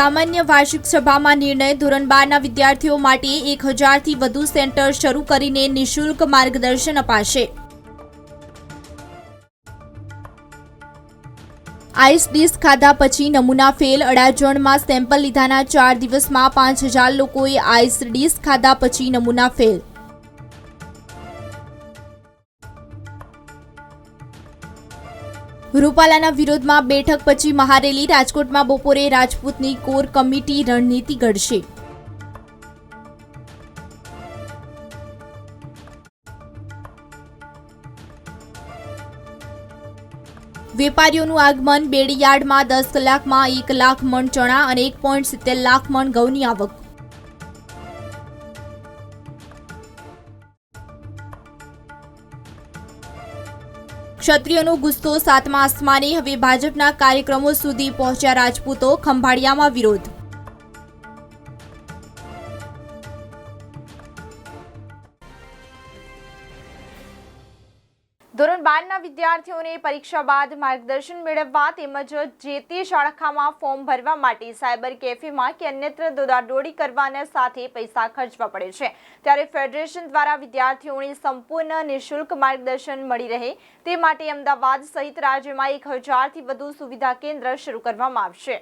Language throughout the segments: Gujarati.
સામાન્ય વાર્ષિક સભામાં નિર્ણય ધોરણ બારના વિદ્યાર્થીઓ માટે એક હજારથી વધુ સેન્ટર શરૂ કરીને નિઃશુલ્ક માર્ગદર્શન અપાશે. આઈસ ડીશ ખાધા પછી નમૂના ફેલ અડાજણમાં સેમ્પલ લીધાના ચાર દિવસમાં પાંચ હજાર લોકોએ આઈસ ડીશ ખાધા પછી નમૂના ફેલ. રૂપાલાના વિરોધમાં બેઠક પછી મહારેલી રાજકોટમાં બપોરે રાજપૂતની કોર કમિટી રણનીતિ ઘડશે. વેપારીઓનું આગમન બેડીયાર્ડમાં દસ કલાકમાં એક લાખ મણ ચણા અને એક પોઈન્ટ સિત્તેર લાખ મણ ઘઉંની આવક ક્ષત્રિયોનો ગુસ્સો સાતમા આસમાને હવે ભાજપના કાર્યક્રમો સુધી પહોંચ્યા રાજપૂતો ખંભાળિયામાં વિરોધ. બારના વિદ્યાર્થીઓને પરીક્ષા બાદ માર્ગદર્શન મેળવવા તેમજ જે તે શાળાખામાં ફોર્મ ભરવા માટે સાયબર કેફેમાં કે અન્યત્ર દોડાદોડી કરવાના સાથે પૈસા ખર્ચવા પડે છે. ત્યારે ફેડરેશન દ્વારા વિદ્યાર્થીઓને સંપૂર્ણ નિઃશુલ્ક માર્ગદર્શન મળી રહે તે માટે અમદાવાદ સહિત રાજ્યમાં એક હજારથી વધુ સુવિધા કેન્દ્ર શરૂ કરવામાં આવશે.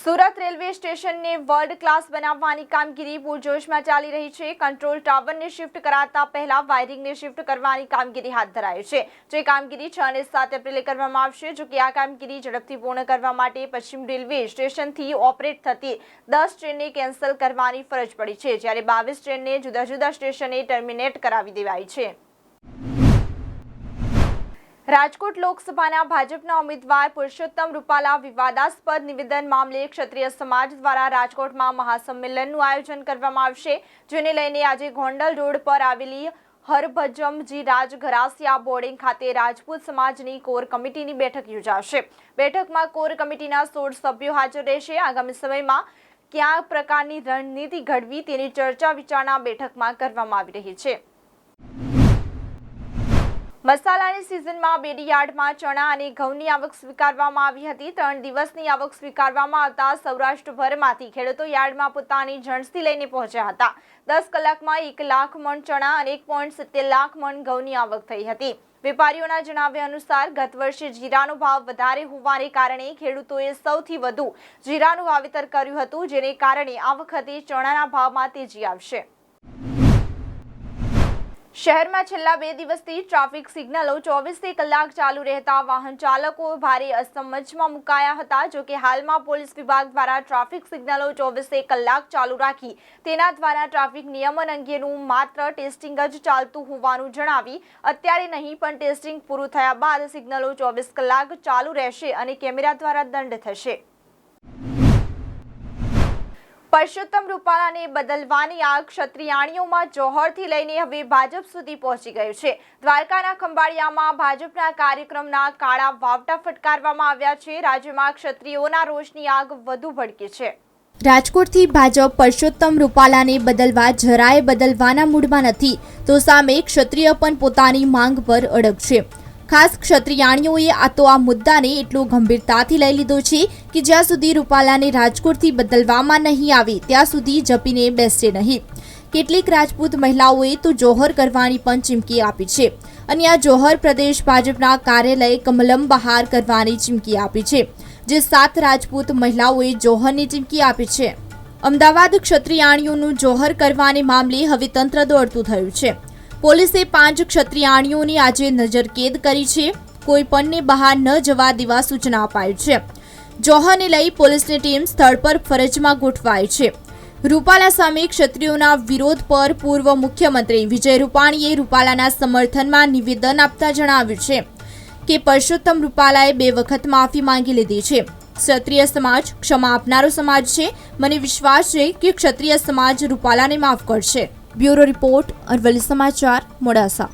સુરત રેલવે સ્ટેશનને વર્લ્ડ ક્લાસ બનાવવાની કામગીરી પૂરજોશમાં ચાલી રહી છે. કંટ્રોલ ટાવરને શિફ્ટ કરાતા પહેલા વાયરિંગને શિફ્ટ કરવાની કામગીરી હાથ ધરાઈ છે. જે કામગીરી છ અને સાત એપ્રિલે કરવામાં આવશે, જો કે આ કામગીરી ઝડપથી પૂર્ણ કરવા માટે પશ્ચિમ રેલવે સ્ટેશનથી ઓપરેટ થતી દસ ટ્રેનને કેન્સલ કરવાની ફરજ પડી છે, જ્યારે બાવીસ ટ્રેનને જુદા જુદા સ્ટેશને ટર્મિનેટ કરાવી દેવાઈ છે. રાજકોટ લોકસભાના ભાજપના ઉમેદવાર પુરુષોત્તમ રૂપાલા વિવાદાસ્પદ નિવેદન મામલે ક્ષત્રિય સમાજ દ્વારા રાજકોટમાં મહાસંમેલનનું આયોજન કરવામાં આવશે, જેને લઈને આજે ગોંડલ રોડ પર આવેલી હરભજમજી રાજ ઘરાસિયા બોર્ડિંગ ખાતે રાજપૂત સમાજની કોર કમિટીની બેઠક યોજાશે. બેઠકમાં કોર કમિટીના સોળ સભ્યો હાજર રહેશે. આગામી સમયમાં કયા પ્રકારની રણનીતિ ઘડવી તેની ચર્ચા વિચારણા બેઠકમાં કરવામાં આવી રહી છે. મસાલાની સિઝનમાં બેડીયાર્ડમાં ચણા અને ઘઉંની આવક સ્વીકારવામાં આવી હતી. ત્રણ દિવસની આવક સ્વીકારવામાં આવતા સૌરાષ્ટ્રભરમાંથી ખેડૂતો યાર્ડમાં પોતાની જણસી લઈને પહોંચ્યા હતા. દસ કલાકમાં એક લાખ મણ ચણા અને એક પોઈન્ટ સિત્તેર લાખ મણ ઘઉંની આવક થઈ હતી. વેપારીઓના જણાવ્યા અનુસાર, ગત વર્ષે જીરાનો ભાવ વધારે હોવાને કારણે ખેડૂતોએ સૌથી વધુ જીરાનું વાવેતર કર્યું હતું, જેને કારણે આ વખતે ચણાના ભાવમાં તેજી આવશે. શહેરમાં છેલ્લા બે દિવસથી ટ્રાફિક સિગ્નલો ચોવીસથી કલાક ચાલુ રહેતા વાહન ચાલકો ભારે અસમજમાં મુકાયા હતા, જો કે હાલમાં પોલીસ વિભાગ દ્વારા ટ્રાફિક સિગ્નલો ચોવીસે કલાક ચાલુ રાખી, તેના દ્વારા ટ્રાફિક નિયમન અંગેનું માત્ર ટેસ્ટિંગ જ ચાલતું હોવાનું જણાવી, અત્યારે નહીં, પણ ટેસ્ટિંગ પૂરું થયા બાદ સિગ્નલો ચોવીસ કલાક ચાલુ રહેશે અને કેમેરા દ્વારા દંડ થશે. પરસોત્તમ રૂપાલાને બદલવાની આગ ક્ષત્રિયાણીઓમાં જોહરથી લઈને હવે ભાજપ સુધી પહોંચી ગયું છે. દ્વારકાના ખંભાળિયામાં ભાજપના કાર્યક્રમના કાળા વાવટા ફટકારવામાં આવ્યા છે. રાજ્યમાં ક્ષત્રિયોના રોષની આગ વધુ ભડકી છે. રાજકોટથી ભાજપ પરસોત્તમ રૂપાલાને બદલવા જરાય બદલવાના મૂડમાં નથી, તો સામે ક્ષત્રિય પણ પોતાની માંગ પર અડગ છે ખાસ ક્ષત્રિયાણીઓએ આ તો આ મુદ્દાને એટલો ગંભીરતાથી લઈ લીધો છે કે જ્યાં સુધી રૂપાલાને રાજકોટથી બદલવામાં નહીં આવે, ત્યાં સુધી જપીને બેસશે નહીં. કેટલીક રાજપૂત મહિલાઓએ તો જોહર કરવાની પણ ચીમકી આપી છે અને આ જોહર પ્રદેશ ભાજપના કાર્યાલય કમલમ બહાર કરવાની ચીમકી આપી છે, જે સાત રાજપૂત મહિલાઓએ જોહરની ચીમકી આપી છે. અમદાવાદ ક્ષત્રિયાણીઓનું જોહર કરવાને મામલે હવે તંત્ર દોડતું થયું છે. પોલીસે પાંચ ક્ષત્રિયાણીઓની આજે નજરકેદ કરી છે. કોઈ પણને બહાર ન જવા દેવા સૂચના અપાઈ છે. જોહરને લઈ પોલીસની ટીમ સ્થળ પર ફરજમાં ગોઠવાઈ છે. રૂપાલા સામે ક્ષત્રિયોના વિરોધ પર પૂર્વ મુખ્યમંત્રી વિજય રૂપાણીએ રૂપાલાના સમર્થનમાં નિવેદન આપતા જણાવ્યું છે કે પરસોત્તમ રૂપાલાએ બે વખત માફી માંગી લીધી છે. ક્ષત્રિય સમાજ ક્ષમા આપનારો સમાજ છે. મને વિશ્વાસ છે કે ક્ષત્રિય સમાજ રૂપાલાને માફ કરશે. બ્યુરો રિપોર્ટ, અરવલ્લી સમાચાર, મોડાસા.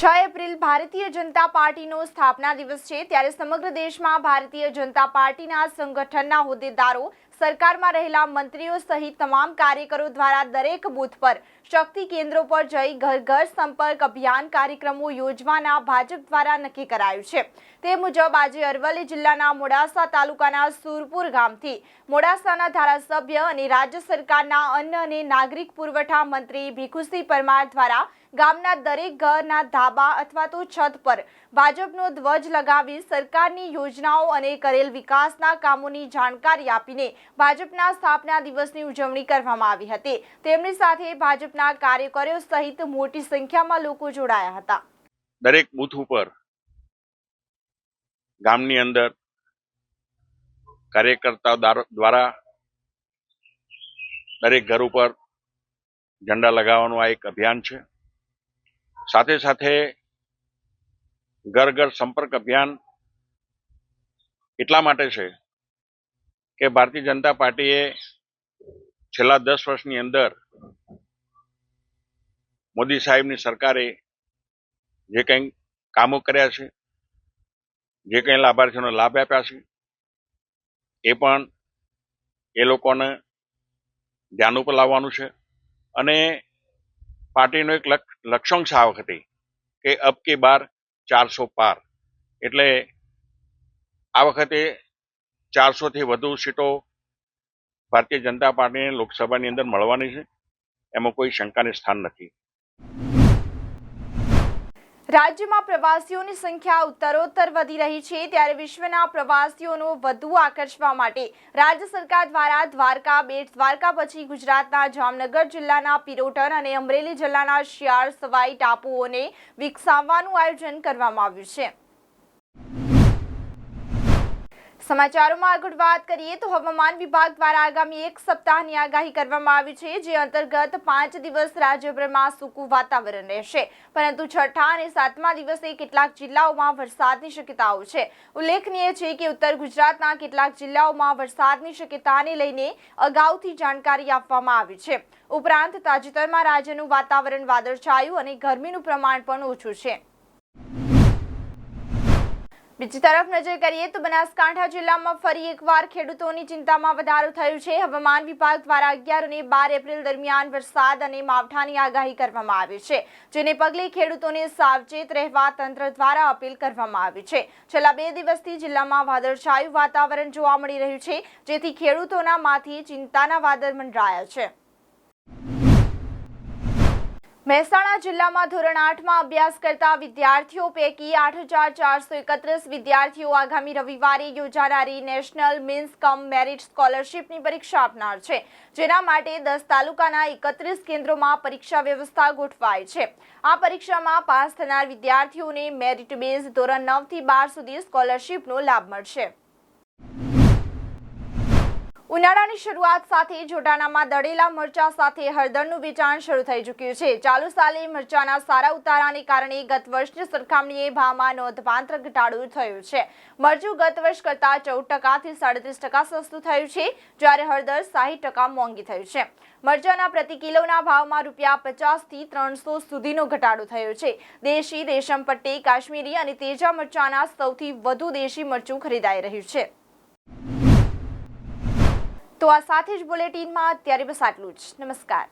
છ એપ્રિલ ભારતીય જનતા પાર્ટીનો સ્થાપના દિવસ છે. ત્યારે સમગ્ર દેશમાં ભારતીય જનતા પાર્ટીના સંગઠનના હોદ્દેદારો સરકારમાં રહેલા મંત્રીઓ સહિત તમામ કાર્યકરો દ્વારા દરેક બૂથ પર શક્તિ કેન્દ્રો પર જઈ ઘર ઘર સંપર્ક અભિયાન કાર્યક્રમો યોજવાના ભાજપ દ્વારા નક્કી કરાયું છે. તે મુજબ આજે અરવલ્લી જિલ્લાના મોડાસા તાલુકાના સુરપુર ગામથી મોડાસાના ધારાસભ્ય અને રાજ્ય સરકારના અન્ન અને નાગરિક પુરવઠા મંત્રી ભીખુસિંહ પરમાર દ્વારા ગામના દરેક ઘરના ધાબા અથવા તો છત પર ભાજપનો ધ્વજ લગાવી સરકારની યોજનાઓ અને કરેલ વિકાસના કામોની જાણકારી આપીને ભાજપના સ્થાપના દિવસની ઉજવણી કરવામાં આવી હતી. તેમની સાથે ભાજપના કાર્યકરો સહિત મોટી સંખ્યામાં લોકો જોડાયા હતા. દરેક બૂથ ઉપર ગામની અંદર કાર્યકર્તાઓ દ્વારા દરેક ઘર ઉપર ઝંડા લગાવવાનું આ એક અભિયાન છે. સાથે સાથે ઘર ઘર સંપર્ક અભિયાન એટલા માટે છે કે ભારતીય જનતા પાર્ટીએ છેલ્લા દસ વર્ષની અંદર મોદી સાહેબની સરકારે જે કંઈ કામો કર્યા છે, જે કંઈ લાભાર્થીઓને લાભ આપ્યા છે, એ પણ એ લોકોને ધ્યાન ઉપર લાવવાનું છે અને પાર્ટીનો એક લક્ષ્યાંશ આ વખતે કે અબ કે બાર ચારસો પાર. એટલે આ વખતે ચારસોથી વધુ સીટો ભારતીય જનતા પાર્ટીને લોકસભાની અંદર મળવાની છે. એમાં કોઈ શંકાને સ્થાન નથી. રાજ્યમાં પ્રવાસીઓની સંખ્યા ઉત્તરોત્તર વધી રહી છે ત્યારે વિશ્વના પ્રવાસીઓનો વધુ આકર્ષવા માટે રાજ્ય સરકાર દ્વારા દ્વારકા બેટ, દ્વારકા પછી ગુજરાતના જામનગર જિલ્લાના પિરોટન અને અમરેલી જિલ્લાના શિયાળ, સવાઈ, ટાપુઓને વિકસાવવાનું આયોજન કરવામાં આવ્યું છે. સમાચારોમાં આગળ વાત કરીએ તો હવામાન વિભાગ દ્વારા આગામી એક સપ્તાહની આગાહી કરવામાં આવી છે, જે અંતર્ગત પાંચ દિવસ રાજ્યભરમાં સૂકું વાતાવરણ રહેશે. પરંતુ છઠ્ઠા અને સાતમા દિવસે કેટલાક જિલ્લાઓમાં વરસાદની શક્યતાઓ છે. ઉલ્લેખનીય છે કે ઉત્તર ગુજરાતના કેટલાક જિલ્લાઓમાં વરસાદની શક્યતાને લઈને અગાઉથી જાણકારી આપવામાં આવી છે. ઉપરાંત તાજેતરમાં રાજ્યનું વાતાવરણ વાદળછાયું અને ગરમીનું પ્રમાણ પણ ઓછું છે. બીજી તરફ નજર કરીએ તો બનાસકાંઠા જિલ્લામાં ફરી એકવાર ખેડૂતોની ચિંતામાં વધારો થયો છે. હવામાન વિભાગ દ્વારા અગિયાર અને બાર એપ્રિલ દરમિયાન વરસાદ અને માવઠાની આગાહી કરવામાં આવી છે, જેને પગલે ખેડૂતોને સાવચેત રહેવા તંત્ર દ્વારા અપીલ કરવામાં આવી છે. છેલ્લા બે દિવસથી જિલ્લામાં વાદળછાયું વાતાવરણ જોવા મળી રહ્યું છે, જેથી ખેડૂતોના માથે ચિંતાના વાદળ મંડરાયા છે. મહેસાણા જિલ્લામાં ધોરણ આઠમાં અભ્યાસ કરતા વિદ્યાર્થીઓ પૈકી આઠ હજાર ચારસો એકત્રીસ વિદ્યાર્થીઓ આગામી રવિવારે યોજાનારી નેશનલ મીન્સ કમ મેરિટ સ્કોલરશીપની પરીક્ષા આપનાર છે, જેના માટે દસ તાલુકાના એકત્રીસ કેન્દ્રોમાં પરીક્ષા વ્યવસ્થા ગોઠવાય છે. આ પરીક્ષામાં પાસ થનાર વિદ્યાર્થીઓને મેરિટ બેઝ ધોરણ નવથી બાર સુધી સ્કોલરશીપનો લાભ મળશે. ઉનાળાની શરૂઆત સાથે જોટાણામાં દળેલા મરચા સાથે હળદરનું વેચાણ શરૂ થઈ ચૂક્યું છે. ચાલુ સાલે મરચાના સારા ઉતારાને કારણે ગત વર્ષની સરખામણીએ ભાવમાં નોંધપાત્ર ઘટાડો થયો છે. મરચું ગત વર્ષ કરતાં ચૌદ ટકાથી સાડત્રીસ ટકા સસ્તું થયું છે, જ્યારે હળદર સાહીઠ ટકા મોંઘી થયું છે. મરચાના પ્રતિ કિલોના ભાવમાં રૂપિયા પચાસથી ત્રણસો સુધીનો ઘટાડો થયો છે. દેશી રેશમ પટ્ટી, કાશ્મીરી અને તેજા મરચાના સૌથી વધુ દેશી મરચું ખરીદાઈ રહ્યું છે. તો આ સાથે જ બુલેટિનમાં અત્યારે બસ આટલું જ. નમસ્કાર.